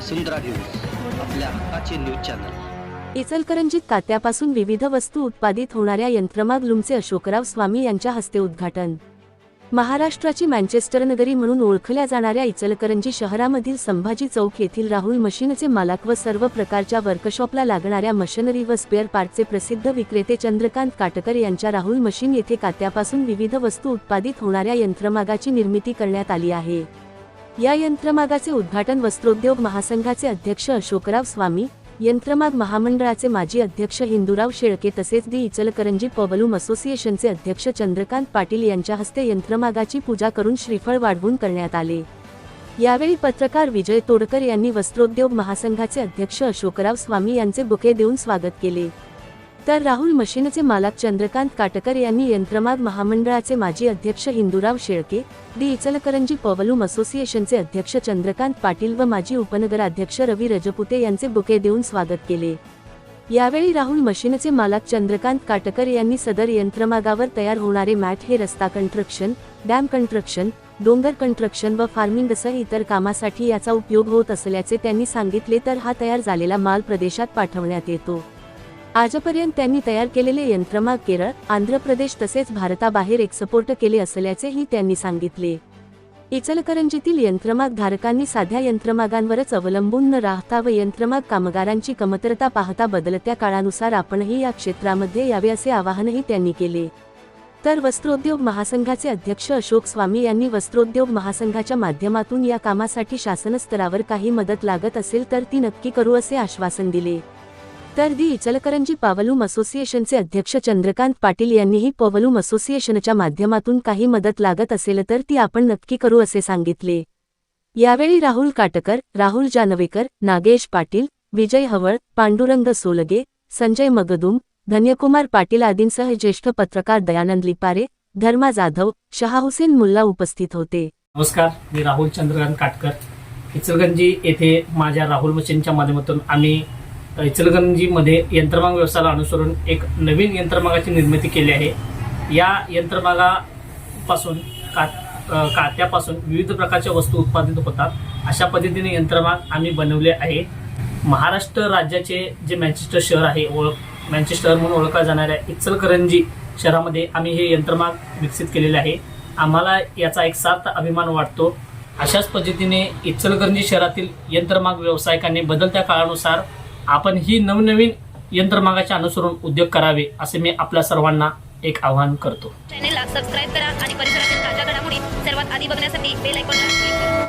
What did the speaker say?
वसुंधरा news आपल्या हक्काचे news channel. इचलकरंजीत कात्यापासून विविध वस्तू उत्पादित होणाऱ्या यंत्रमाग लूमचे अशोकराव स्वामी यांच्या हस्ते उद्घाटन. महाराष्ट्राची मँचेस्टर नगरी म्हणून ओळखल्या जाणाऱ्या इचलकरंजी शहरामधील संभाजी चौक येथील राहुल मशीनचे मालक व सर्व प्रकारच्या वर्कशॉपला लागणाऱ्या मशिनरी व स्पेअर पार्टचे प्रसिद्ध विक्रेते चंद्रकांत काटकर यांच्या राहुल मशीन येथे कात्यापासून विविध वस्तू उत्पादित होणाऱ्या यंत्रमागाची निर्मिती करण्यात आली आहे. या यंत्रमागाचे उद्घाटन वस्त्रोद्योग महासंघाचे अध्यक्ष अशोकराव स्वामी यंत्रमाग महामंडळाचे माजी अध्यक्ष हिंदूराव शेळके तसेच दी इचलकरंजी पवलूम असोसिएशनचे अध्यक्ष चंद्रकांत पाटील यांच्या हस्ते यंत्रमागाची पूजा करून श्रीफळ वाढवून करण्यात आले. यावेळी पत्रकार विजय तोडकर यांनी वस्त्रोद्योग महासंघाचे अध्यक्ष अशोकराव स्वामी यांचे बुके देऊन स्वागत केले. तर राहुल मशीनचे मालक चंद्रकांत काटकर यांनी यंत्रमाग महामंडळाचे माजी अध्यक्ष हिंदूराव शेळके दी इचलकरंजी पवलूम असोसिएशनचे अध्यक्ष चंद्रकांत पाटील व माजी उपनगराध्यक्ष रवी रजपुते यांचे बुके देऊन स्वागत केले. यावेळी राहुल मशीनचे मालक चंद्रकांत काटकर यांनी सदर यंत्रमागावर तयार होणारे मॅट हे रस्ता कंस्ट्रक्शन डॅम कंस्ट्रक्शन डोंगर कंस्ट्रक्शन व फार्मिंगसह इतर कामासाठी याचा उपयोग होत असल्याचे त्यांनी सांगितले तर हा तयार झालेला माल प्रदेशात पाठवण्यात येतो. आजपर्यंत त्यांनी तयार केलेले यंत्रमाग केरळ आंध्र प्रदेश तसेच भारताबाहेर एक्सपोर्ट केले असल्याचेही त्यांनी सांगितले. इचलकरंजीतील यंत्रमाग धारकांनी साध्या यंत्रमागांवरच अवलंबून न राहता व यंत्रमाग कामगारांची कमतरता पाहता बदलत्या काळानुसार आपणही या क्षेत्रामध्ये यावे असे आवाहनही त्यांनी केले. तर वस्त्रोद्योग महासंघाचे अध्यक्ष अशोक स्वामी यांनी वस्त्रोद्योग महासंघाच्या माध्यमातून या कामासाठी शासन स्तरावर काही मदत लागत असेल तर ती नक्की करू असे आश्वासन दिले. तर दी इचलकरंजी पावलूम असोसिएशनचे अध्यक्ष चंद्रकांत पाटील यांनीही पवलूम असोसिएशनच्या माध्यमातून काही मदत लागत असेल तर ती आपण नक्की करू असे सांगितले. यावेळी राहुल काटकर राहुल जानवेकर नागेश पाटील विजय हवळ पांडुरंग सोलगे संजय मगदुम धन्यकुमार पाटील आदींसह ज्येष्ठ पत्रकार दयानंद लिपारे धर्मा जाधव शहाहुसेन मुल्ला उपस्थित होते. नमस्कार मी राहुल चंद्रकांत काटकर. इचलगंजी येथे माझ्या राहुल मशीनच्या माध्यमातून आम्ही इचलगंजीमध्ये यंत्रमाग व्यवसायाला अनुसरून एक नवीन यंत्रमागाची निर्मिती केली आहे. या यंत्रमागापासून का कात्यापासून विविध प्रकारच्या वस्तू उत्पादित होतात. अशा पद्धतीने यंत्रमाग आम्ही बनवले आहे. महाराष्ट्र राज्याचे जे मॅन्चेस्टर शहर आहे ओळख मँचेस्टर म्हणून ओळखल्या जाणाऱ्या इचलकरंजी शहरामध्ये आम्ही हे यंत्रमाग विकसित केलेले आहे. आम्हाला याचा एक सार्थ अभिमान वाटतो. अशाच पद्धतीने इचलकरंजी शहरातील यंत्रमाग व्यावसायिकांनी बदलत्या काळानुसार आपण ही नवनवीन यंत्रमागाचे अनुसरून उद्योग करावे असे मी आपल्या सर्वांना एक आवाहन करतो. चॅनेलला सबस्क्राईब करा आणि परिसरातील ताज्या घडामोडी सर्वात आधी बघण्यासाठी बेल आयकॉनला क्लिक करा.